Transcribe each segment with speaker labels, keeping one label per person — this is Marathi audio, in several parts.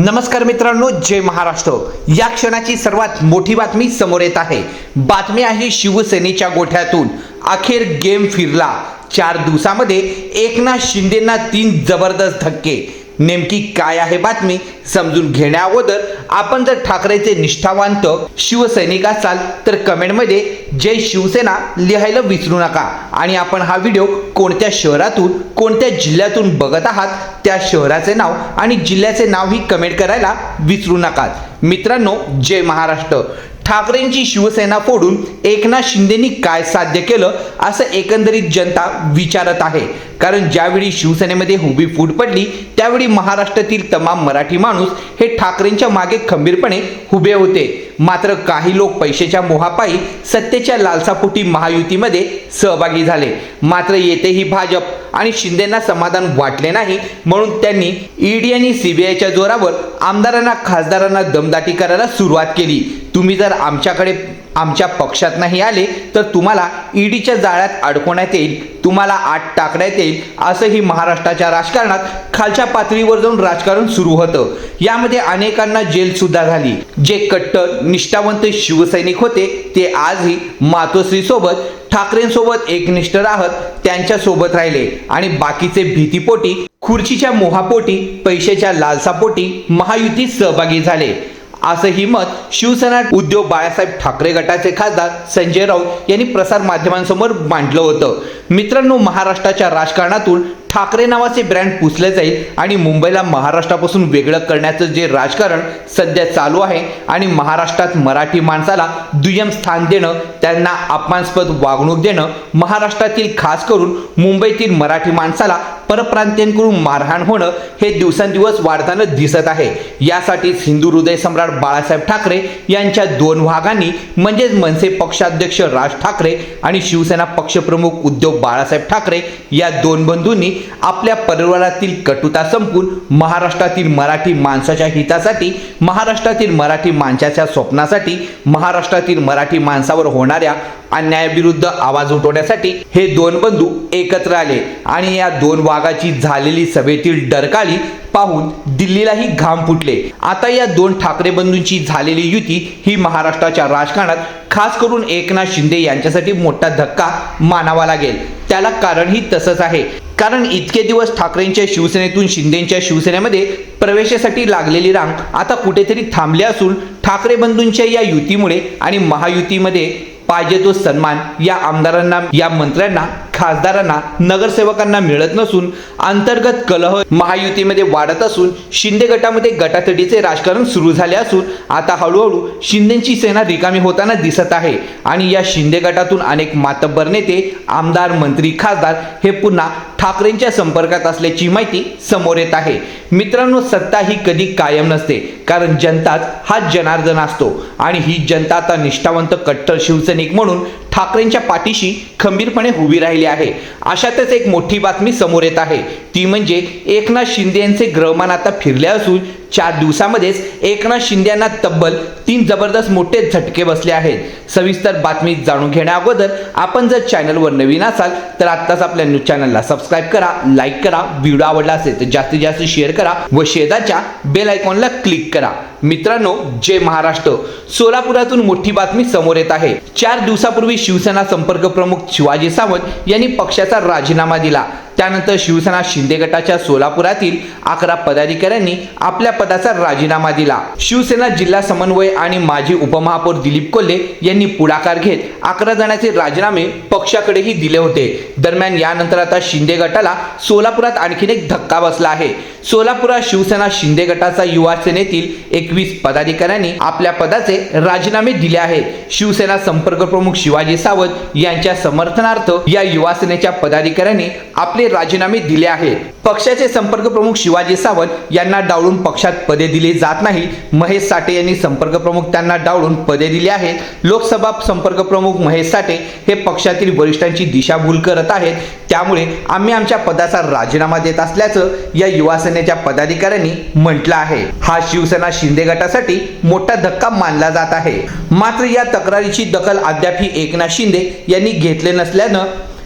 Speaker 1: नमस्कार मित्रांनो जय महाराष्ट्र. या क्षणाची सर्वात मोठी बातमी समोर येत आहे. बातमी आहे शिवसेनेच्या गोठ्यातून. अखेर गेम फिरला. चार दिवसामध्ये एकनाथ शिंदेना तीन जबरदस्त धक्के. नेमकी काय आहे बातमी समजून घेण्या अगोदर आपण जर ठाकरेचे निष्ठावंत शिवसैनिक असाल तर कमेंटमध्ये जय शिवसेना लिहायला विसरू नका. आणि आपण हा व्हिडिओ कोणत्या शहरातून कोणत्या जिल्ह्यातून बघत आहात त्या शहराचे नाव आणि जिल्ह्याचे नावही कमेंट करायला विसरू नका. मित्रांनो जय महाराष्ट्र. ठाकरेंची शिवसेना फोडून एकनाथ शिंदेनी काय साध्य केलं असं एकंदरीत जनता विचारत आहे. कारण ज्यावेळी शिवसेनेमध्ये हुबी फूट पडली त्यावेळी महाराष्ट्रातील तमाम मराठी माणूस हे ठाकरेंच्या मागे खंबीरपणे हुबे होते. मात्र काही लोक पैशाच्या मोहापायी सत्तेच्या लालसापोटी महायुतीमध्ये सहभागी झाले. मात्र येथेही भाजप आणि शिंदेना समाधान वाटले नाही म्हणून त्यांनी ईडी आणि सीबीआयच्या जोरावर आमदारांना खासदारांना दमदाटी करायला सुरुवात केली. तुम्ही जर आमच्याकडे आमच्या पक्षात नाही आले तर तुम्हाला ईडीच्या जाळ्यात अडकवण्यात येईल तुम्हाला आत टाकण्यात येईल असंही महाराष्ट्राच्या राजकारणात खालच्या पातळीवर जाऊन राजकारण सुरू होतं. यामध्ये अनेकांना जेल सुद्धा झाली. जे कट्टर निष्ठावंत शिवसैनिक होते ते आजही मातोश्रीसोबत ठाकरेंसोबत एकनिष्ठ राहत त्यांच्यासोबत राहिले. आणि बाकीचे भीतीपोटी खुर्चीच्या मोहापोटी पैशाच्या लालसापोटी महायुतीत सहभागी झाले. असंही मत शिवसेना उद्योग बाळासाहेब ठाकरे गटाचे खासदार संजय राऊत यांनी प्रसार माध्यमांसमोर मांडलं होतं. मित्रांनो महाराष्ट्राच्या राजकारणातून ठाकरे नावाचे ब्रँड पुसले जाईल आणि मुंबईला महाराष्ट्रापासून वेगळं करण्याचं जे राजकारण सध्या चालू आहे आणि महाराष्ट्रात मराठी माणसाला दुय्यम स्थान देणं त्यांना अपमानास्पद वागणूक देणं महाराष्ट्रातील खास करून मुंबईतील मराठी माणसाला परप्रांतीयांकडून मारहाण होणं हे दिवसेंदिवस वाढताना दिसत आहे. यासाठीच हिंदू हृदय सम्राट बाळासाहेब ठाकरे यांच्या दोन भागांनी म्हणजेच मनसे पक्षाध्यक्ष राज ठाकरे आणि शिवसेना पक्षप्रमुख उद्धव बाळासाहेब ठाकरे या दोन बंधूंनी आपल्या परिवारातील कटुता संपून महाराष्ट्रातील मराठी माणसाच्या हितासाठी महाराष्ट्रातील मराठी माणसाच्या स्वप्नासाठी महाराष्ट्रातील मराठी माणसावर होणाऱ्या अन्यायाविरुद्ध आवाज उठवण्यासाठी हे दोन बंधू एकत्र आले आणि या दोन वाघाची झालेली सभेतील डरकाळी पाहून दिल्लीलाही घाम फुटले. आता या दोन ठाकरे बंधूंची झालेली युती ही महाराष्ट्राच्या राजकारणात खास करून एकनाथ शिंदे यांच्यासाठी मोठा धक्का मानावा लागेल. त्याला कारणही तसंच आहे. कारण इतके दिवस ठाकरेंच्या शिवसेनेतून शिंदेच्या शिवसेनेमध्ये प्रवेशासाठी लागलेली रांग आता कुठेतरी थांबली असून ठाकरे बंधूंच्या या युतीमुळे आणि महायुतीमध्ये पाहिजे तो सन्मान या आमदारांना या मंत्र्यांना खासदारांना नगरसेवकांना मिळत नसून अंतर्गत कलह महायुतीमध्ये वाढत असून शिंदे गटामध्ये गटातडीचे राजकारण सुरू झाले असून आता हळूहळू शिंदेची सेना रिकामी होताना दिसत आहे. आणि या शिंदे गटातून अनेक मातब्बर नेते आमदार मंत्री खासदार हे पुन्हा ठाकरेंच्या संपर्कात असल्याची माहिती समोर येत आहे. मित्रांनो सत्ता ही कधी कायम नसते कारण जनताच हा जनार्दन असतो. आणि ही जनता आता निष्ठावंत कट्टर शिवसैनिक म्हणून ठाकरेंच्या पाठीशी खंबीरपणे उभी राहिली आहे. अशातच एक मोठी बातमी समोर येत आहे. ती म्हणजे एकनाथ शिंदे यांचे ग्रहमान आता फिरले असून चार दिवसामध्येच एकनाथ शिंदे यांना तब्बल तीन जबरदस्त मोठे झटके बसले आहेत. सविस्तर बातमी जाणून घेण्या अगोदर आपण जर चॅनलवर नवीन असाल तर आत्ताच आपल्या न्यूज चॅनलला सबस्क्राईब करा लाईक करा व्हिडिओ आवडला असेल तर जास्तीत जास्त शेअर करा व शेजारच्या बेल आयकॉनला क्लिक करा. मित्रांनो जय महाराष्ट्र. सोलापुरातून मोठी बातमी समोर येत आहे. चार दिवसापूर्वी शिवसेना संपर्क प्रमुख शिवाजी सावंत यांनी पक्षाचा राजीनामा दिला. त्यानंतर शिवसेना शिंदे गटाच्या सोलापुरातील अकरा पदाधिकाऱ्यांनी आपल्या पदाचा राजीनामा दिला. शिवसेना जिल्हा समन्वय आणि माजी उपमहापौर दिलीप कोल्हे यांनी पुढाकार घेत अकरा जणांचे राजीनामे पक्षाकडेही दिले होते. दरम्यान यानंतर आता शिंदे गटाला सोलापुरात आणखीन एक धक्का बसला आहे. सोलापुरात शिवसेना शिंदे गटाचा युवा सेनेतील एकवीस पदाधिकाऱ्यांनी आपल्या पदाचे राजीनामे दिले आहेत. शिवसेना संपर्क प्रमुख शिवाजी सावंत यांच्या समर्थनार्थ या युवा सेनेच्या पदाधिकाऱ्यांनी आपले राजीनामे दिले आहेत. पक्षाचे संपर्क प्रमुख शिवाजी सावंत यांना डावळून पक्षात पदे दिली जात नाही. महेश साठे यांनी संपर्क प्रमुख त्यांना डावळून पदे दिली आहेत. लोकसभा संपर्क प्रमुख महेश साठे हे पक्षातील वरिष्ठांची दिशाभूल करत आहेत. त्यामुळे आम्ही आमच्या पदाचा राजीनामा देत असल्याचं या युवा सेनेच्या पदाधिकाऱ्यांनी म्हटलं आहे. हा शिवसेना शिंदे गटासाठी मोठा धक्का मानला जात आहे. मात्र या तक्रारीची दखल अद्याप एकनाथ शिंदे यांनी घेतले नसल्यानं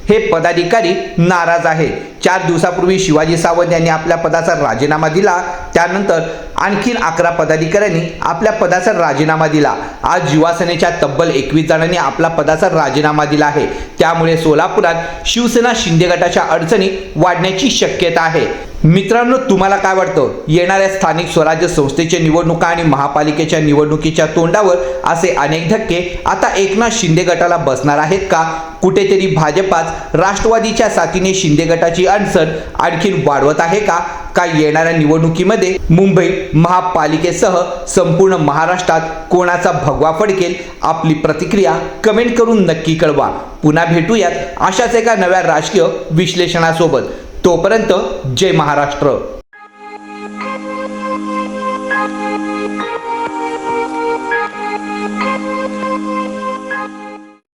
Speaker 1: हे पदाधिकारी नाराज आहेत चार दिवसापूर्वी शिवाजी सावंत यांनी आपल्या पदाचा राजीनामा दिला. त्यानंतर आणखीन अकरा पदाधिकाऱ्यांनी आपल्या पदाचा राजीनामा दिला. आज युवासेनेच्या तब्बल एकवीस जणांनी आपला पदाचा राजीनामा दिला आहे. त्यामुळे सोलापुरात शिवसेना शिंदे गटाच्या अडचणी वाढण्याची शक्यता आहे. मित्रांनो तुम्हाला काय वाटतं? येणाऱ्या स्थानिक स्वराज्य संस्थेच्या निवडणुका आणि महापालिकेच्या निवडणुकीच्या तोंडावर असे अनेक धक्के आता एकनाथ शिंदे गटाला बसणार आहेत का? कुठेतरी भाजपाच राष्ट्रवादीच्या साथीने शिंदे गटाची अडचण आणखीन वाढवत आहे का? का येणाऱ्या निवडणुकीमध्ये मुंबई महापालिकेसह संपूर्ण महाराष्ट्रात कोणाचा भगवा फडकेल? आपली प्रतिक्रिया कमेंट करून नक्की कळवा. पुन्हा भेटूयात अशाच एका नव्या राजकीय विश्लेषणासोबत. तोपर्यंत जय महाराष्ट्र.